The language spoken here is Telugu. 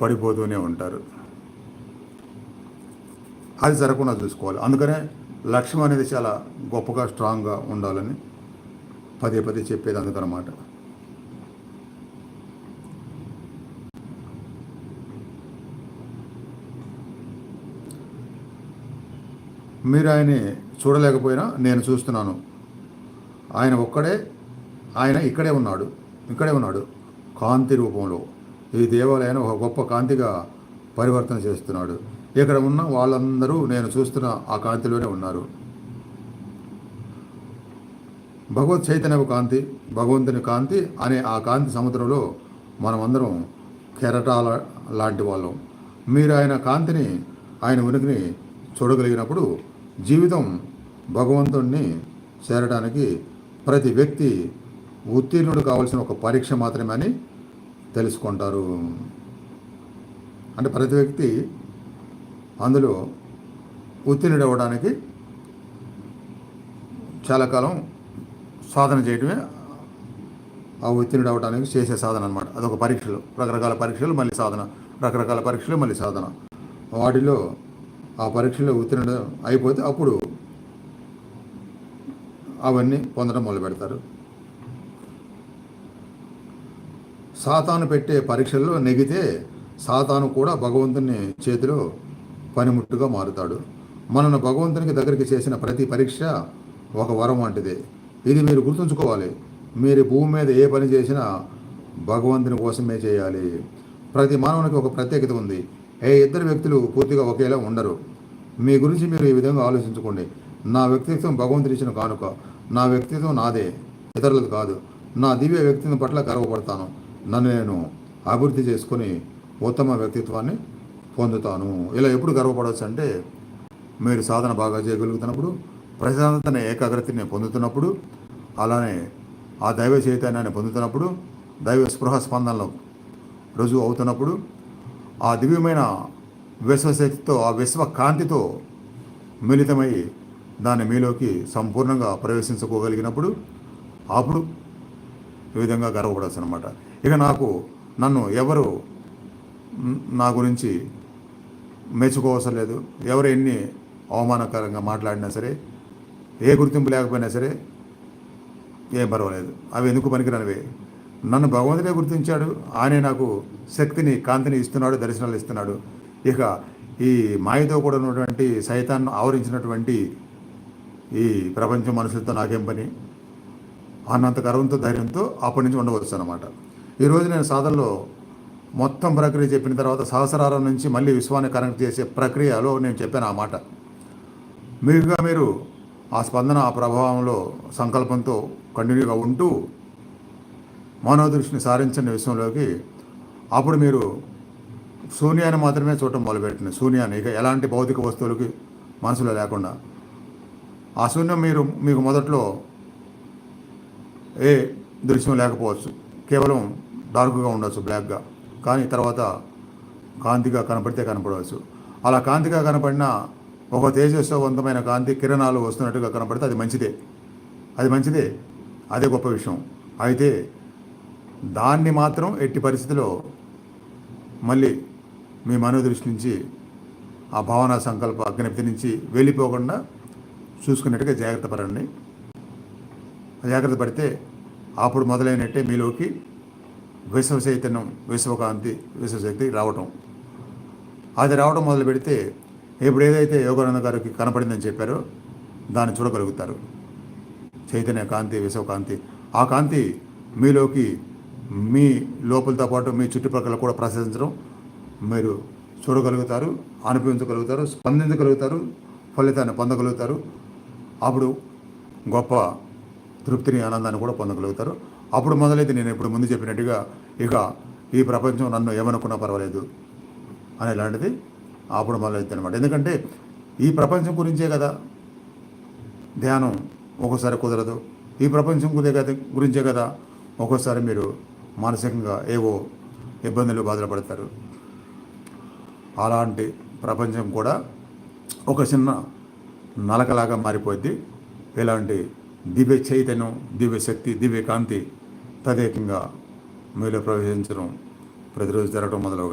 పడిపోతూనే ఉంటారు. అది జరగకుండా చూసుకోవాలి. అందుకనే లక్ష్యం అనేది చాలా గొప్పగా స్ట్రాంగ్గా ఉండాలని పదే పదే చెప్పేది అందుకనమాట. మీరు ఆయన్ని చూడలేకపోయినా నేను చూస్తున్నాను. ఆయన ఒక్కడే ఆయన ఇక్కడే ఉన్నాడు ఇక్కడే ఉన్నాడు కాంతి రూపంలో. ఈ దేవాలయాన్ని ఒక గొప్ప కాంతిగా పరివర్తన చేస్తున్నాడు. ఇక్కడ ఉన్న వాళ్ళందరూ నేను చూస్తున్న ఆ కాంతిలోనే ఉన్నారు. భగవత్ చైతన్య కాంతి భగవంతుని కాంతి అనే ఆ కాంతి సముద్రంలో మనమందరం కెరటాల లాంటి వాళ్ళం. మీరు ఆయన కాంతిని ఆయన ఉనికిని చూడగలిగినప్పుడు జీవితం భగవంతుణ్ణి చేరడానికి ప్రతి వ్యక్తి ఉత్తీర్ణుడు కావాల్సిన ఒక పరీక్ష మాత్రమే అని తెలుసుకుంటారు. అంటే ప్రతి వ్యక్తి అందులో ఉత్తీర్ణుడు అవ్వడానికి చాలా కాలం సాధన చేయడమే ఆ ఉత్తీర్ణుడు అవ్వడానికి చేసే సాధన అనమాట అదొక పరీక్షలు. రకరకాల పరీక్షలు మళ్ళీ సాధన. రకరకాల పరీక్షలు మళ్ళీ సాధన. వాటిలో ఆ పరీక్షలో ఉత్తీర్ణుడు అయిపోతే అప్పుడు అవన్నీ పొందడం మొదలు పెడతారు సాతాను పెట్టే పరీక్షల్లో నెగితే సాతాను కూడా భగవంతుని చేతిలో పనిముట్టుగా మారుతాడు. మనను భగవంతునికి దగ్గరికి చేసిన ప్రతి పరీక్ష ఒక వరం వంటిదే. ఇది మీరు గుర్తుంచుకోవాలి. మీరు భూమి మీద ఏ పని చేసినా భగవంతుని కోసమే చేయాలి. ప్రతి మానవునికి ఒక ప్రత్యేకత ఉంది. ఏ ఇద్దరు వ్యక్తులు పూర్తిగా ఒకేలా ఉండరు. మీ గురించి మీరు ఈ విధంగా ఆలోచించుకోండి. నా వ్యక్తిత్వం భగవంతుడు ఇచ్చిన కానుక. నా వ్యక్తిత్వం నాదే. ఇతరులది కాదు. నా దివ్య వ్యక్తిత్వం పట్ల గర్వపడతాను. నన్ను నేను అభివృద్ధి చేసుకొని ఉత్తమ వ్యక్తిత్వాన్ని పొందుతాను. ఇలా ఎప్పుడు గర్వపడవచ్చు అంటే మీరు సాధన బాగా చేయగలుగుతున్నప్పుడు ప్రశాంతతని ఏకాగ్రతని పొందుతున్నప్పుడు అలానే ఆ దైవ చైతన్యాన్ని పొందుతున్నప్పుడు దైవ స్పృహ స్పందనలో రుజువు అవుతున్నప్పుడు ఆ దివ్యమైన విశ్వశక్తితో ఆ విశ్వ కాంతితో మిళితమై దాన్ని మీలోకి సంపూర్ణంగా ప్రవేశించుకోగలిగినప్పుడు అప్పుడు ఈ విధంగా గర్వపడవచ్చు అనమాట ఇక నాకు నన్ను ఎవరు నా గురించి మెచ్చుకోవసరం లేదు ఎవరు ఎన్ని అవమానకరంగా మాట్లాడినా సరే ఏ గుర్తింపు లేకపోయినా సరే ఏం పర్వాలేదు. అవి ఎందుకు పనికిరానివి? నన్ను భగవంతుడే గుర్తించాడు. ఆయనే నాకు శక్తిని కాంతిని ఇస్తున్నాడు దర్శనాలు ఇస్తున్నాడు. ఇక ఈ మాయతో కూడా ఉన్నటువంటి సైతాన్ని ఆవరించినటువంటి ఈ ప్రపంచం మనుషులతో నాకేం పని? అన్నంత గర్వంతో ధైర్యంతో అప్పటి నుంచి ఉండవచ్చు అనమాట ఈరోజు నేను సాధనలో మొత్తం ప్రక్రియ చెప్పిన తర్వాత సహస్రారం నుంచి మళ్ళీ విశ్వాన్ని కనెక్ట్ చేసే ప్రక్రియలో నేను చెప్పాను ఆ మాట. మీరుగా మీరు ఆ స్పందన ఆ ప్రభావంలో సంకల్పంతో కంటిన్యూగా ఉంటూ మనోదృష్టిని సారించిన విషయంలోకి అప్పుడు మీరు శూన్యాన్ని మాత్రమే చూడటం మొదలుపెట్టింది. శూన్యాన్ని ఇక ఎలాంటి భౌతిక వస్తువులకి మనసులో లేకుండా. ఆ శూన్యం మీరు మీకు మొదట్లో ఏ దృశ్యం లేకపోవచ్చు. కేవలం డార్క్గా ఉండొచ్చు బ్లాక్గా. కానీ తర్వాత కాంతిగా కనపడితే కనపడవచ్చు. అలా కాంతిగా కనపడిన ఒక తేజస్వంతమైన కాంతి కిరణాలు వస్తున్నట్టుగా కనపడితే అది మంచిదే. అది మంచిదే. అదే గొప్ప విషయం. అయితే దాన్ని మాత్రం ఎట్టి పరిస్థితిలో మళ్ళీ మీ మనోదృష్టి నుంచి ఆ భావన సంకల్ప అగ్నిప్తి నుంచి వెళ్ళిపోకుండా చూసుకున్నట్టుగా జాగ్రత్త పడండి. జాగ్రత్త పడితే అప్పుడు మొదలైనట్టే మీలోకి విశ్వ చైతన్యం విశ్వకాంతి వేసవశక్తి రావటం. అది రావడం మొదలు పెడితే ఇప్పుడు ఏదైతే యోగానంద గారికి కనపడిందని చెప్పారో దాన్ని చూడగలుగుతారు. చైతన్య కాంతి విశ్వకాంతి. ఆ కాంతి మీలోకి మీ లోపలతో పాటు మీ చుట్టుపక్కల కూడా ప్రసరించడం మీరు చూడగలుగుతారు అనుభవించగలుగుతారు స్పందించగలుగుతారు ఫలితాన్ని పొందగలుగుతారు. అప్పుడు గొప్ప తృప్తిని ఆనందాన్ని కూడా పొందగలుగుతారు. అప్పుడు మొదలైతే నేను ఇప్పుడు ముందు చెప్పినట్టుగా ఇక ఈ ప్రపంచం నన్ను ఏమనుకున్నా పర్వాలేదు అనేలాంటిది అప్పుడు మొదలైతే అనమాట ఎందుకంటే ఈ ప్రపంచం గురించే కదా. ధ్యానం ఒక్కోసారి కుదరదు. ఈ ప్రపంచం కుదే కదా గురించే కదా. ఒక్కోసారి మీరు మానసికంగా ఏవో ఇబ్బందులు బాధలు పడతారు. అలాంటి ప్రపంచం కూడా ఒక చిన్న నలకలాగా మారిపోద్ది ఇలాంటి దివ్య చైతన్యం దివ్య శక్తి దివ్య కాంతి తదేకంగా మీలో ప్రవేశించడం ప్రతిరోజు జరగడం మొదలవు